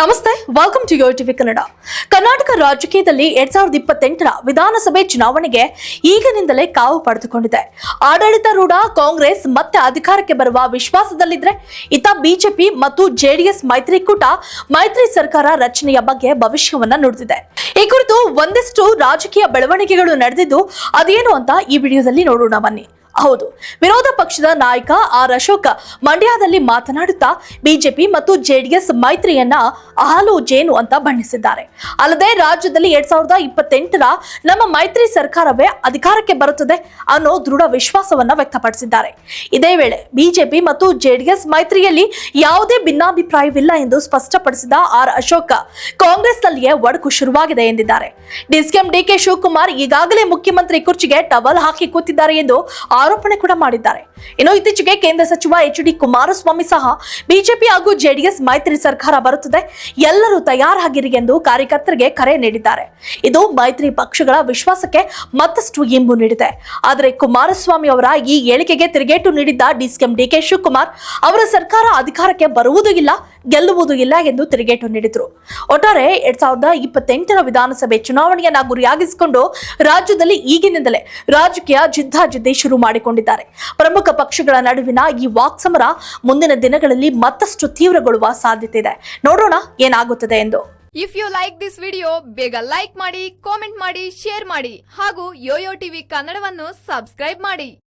ನಮಸ್ತೆ welcome to yo TV Kannada Karnataka ರಾಜಕೀಯದಲ್ಲಿ ಎರಡ್ ಸಾವಿರದ ಇಪ್ಪತ್ತೆಂಟರ ವಿಧಾನಸಭೆ ಚುನಾವಣೆಗೆ ಈಗಿನಿಂದಲೇ ಕಾವು ಪಡೆದುಕೊಂಡಿದೆ. ಆಡಳಿತಾರೂಢ ಕಾಂಗ್ರೆಸ್ ಮತ್ತೆ ಅಧಿಕಾರಕ್ಕೆ ಬರುವ ವಿಶ್ವಾಸದಲ್ಲಿದ್ರೆ ಇತ ಬಿಜೆಪಿ ಮತ್ತು ಜೆಡಿಎಸ್ ಮೈತ್ರಿಕೂಟ, ಮೈತ್ರಿ ಸರ್ಕಾರ ರಚನೆಯ ಬಗ್ಗೆ ಭವಿಷ್ಯವನ್ನ ನುಡಿದಿದೆ. ಈ ಕುರಿತು ಒಂದಿಷ್ಟು ರಾಜಕೀಯ ಬೆಳವಣಿಗೆಗಳು ನಡೆದಿದ್ದು ಅದೇನು ಅಂತ ಈ ವಿಡಿಯೋದಲ್ಲಿ ನೋಡೋಣ ಬನ್ನಿ. ಹೌದು. ವಿರೋಧ ಪಕ್ಷದ ನಾಯಕ ಆರ್ ಅಶೋಕ ಮಂಡ್ಯದಲ್ಲಿ ಮಾತನಾಡುತ್ತಾ ಬಿಜೆಪಿ ಮತ್ತು ಜೆಡಿಎಸ್ ಮೈತ್ರಿಯನ್ನ ಹಾಲು ಜೇನು ಅಂತ ಬಣ್ಣಿಸಿದ್ದಾರೆ. ಅಲ್ಲದೆ ರಾಜ್ಯದಲ್ಲಿ ಎರಡ್ ಸಾವಿರದ ಇಪ್ಪತ್ತೆಂಟರ ನಮ್ಮ ಮೈತ್ರಿ ಸರ್ಕಾರವೇ ಅಧಿಕಾರಕ್ಕೆ ಬರುತ್ತದೆ ಅನ್ನೋ ದೃಢ ವಿಶ್ವಾಸವನ್ನ ವ್ಯಕ್ತಪಡಿಸಿದ್ದಾರೆ. ಇದೇ ವೇಳೆ ಬಿಜೆಪಿ ಮತ್ತು ಜೆಡಿಎಸ್ ಮೈತ್ರಿಯಲ್ಲಿ ಯಾವುದೇ ಭಿನ್ನಾಭಿಪ್ರಾಯವಿಲ್ಲ ಎಂದು ಸ್ಪಷ್ಟಪಡಿಸಿದ ಆರ್ ಅಶೋಕ ಕಾಂಗ್ರೆಸ್ನಲ್ಲಿಯೇ ಒಡಕು ಶುರುವಾಗಿದೆ ಎಂದಿದ್ದಾರೆ. ಡಿಸಿಎಂ ಡಿಕೆ ಶಿವಕುಮಾರ್ ಈಗಾಗಲೇ ಮುಖ್ಯಮಂತ್ರಿ ಕುರ್ಚಿಗೆ ಟವಲ್ ಹಾಕಿ ಕೂತಿದ್ದಾರೆ ಎಂದು ಆರೋಪಣೆ ಕೂಡ ಮಾಡಿದ್ದಾರೆ. ಇನ್ನು ಇತ್ತೀಚೆಗೆ ಕೇಂದ್ರ ಸಚಿವ ಎಚ್ ಡಿ ಕುಮಾರಸ್ವಾಮಿ ಸಹ ಬಿಜೆಪಿ ಹಾಗೂ ಜೆಡಿಎಸ್ ಮೈತ್ರಿ ಸರ್ಕಾರ ಬರುತ್ತದೆ. ಎಲ್ಲರೂ ತಯಾರಾಗಿರಿ ಎಂದು ಕಾರ್ಯಕರ್ತರಿಗೆ ಕರೆ ನೀಡಿದ್ದಾರೆ. ಇದು ಮೈತ್ರಿ ಪಕ್ಷಗಳ ವಿಶ್ವಾಸಕ್ಕೆ ಮತ್ತಷ್ಟು ಇಂಬು ನೀಡಿದೆ. ಆದರೆ ಕುಮಾರಸ್ವಾಮಿ ಅವರ ಈ ಹೇಳಿಕೆಗೆ ತಿರುಗೇಟು ನೀಡಿದ್ದ ಡಿಸಿಎಂ ಡಿಕೆ ಶಿವಕುಮಾರ್, ಅವರ ಸರ್ಕಾರ ಅಧಿಕಾರಕ್ಕೆ ಬರುವುದೂ ಇಲ್ಲ. ಗೆಲ್ಲುವುದೂ ಇಲ್ಲ ಎಂದು ತಿರುಗೇಟು ನೀಡಿದರು. ಒಟ್ಟಾರೆ ಎರಡ್ ಸಾವಿರದ ಇಪ್ಪತ್ತೆಂಟರ ವಿಧಾನಸಭೆ ಚುನಾವಣೆಯನ್ನ ಗುರಿಯಾಗಿಸಿಕೊಂಡು ರಾಜ್ಯದಲ್ಲಿ ಈಗಿನಿಂದಲೇ ರಾಜಕೀಯ ಜಿದ್ದಾಜಿದ್ದಿ ಶುರು ಮಾಡಿಕೊಂಡಿದ್ದಾರೆ. ಪ್ರಮುಖ ಪಕ್ಷಗಳ ನಡುವಿನ ಈ ವಾಕ್ಸಮರ ಮುಂದಿನ ದಿನಗಳಲ್ಲಿ ಮತ್ತಷ್ಟು ತೀವ್ರಗೊಳ್ಳುವ ಸಾಧ್ಯತೆ ಇದೆ. ನೋಡೋಣ ಏನಾಗುತ್ತದೆ ಎಂದು. If you like this video ಬೇಗ ಲೈಕ್ ಮಾಡಿ ಕಾಮೆಂಟ್ ಮಾಡಿ ಶೇರ್ ಮಾಡಿ ಹಾಗೂ ಯೋಯೋ ಟಿವಿ ಕನ್ನಡವನ್ನು ಸಬ್ಸ್ಕ್ರೈಬ್ ಮಾಡಿ.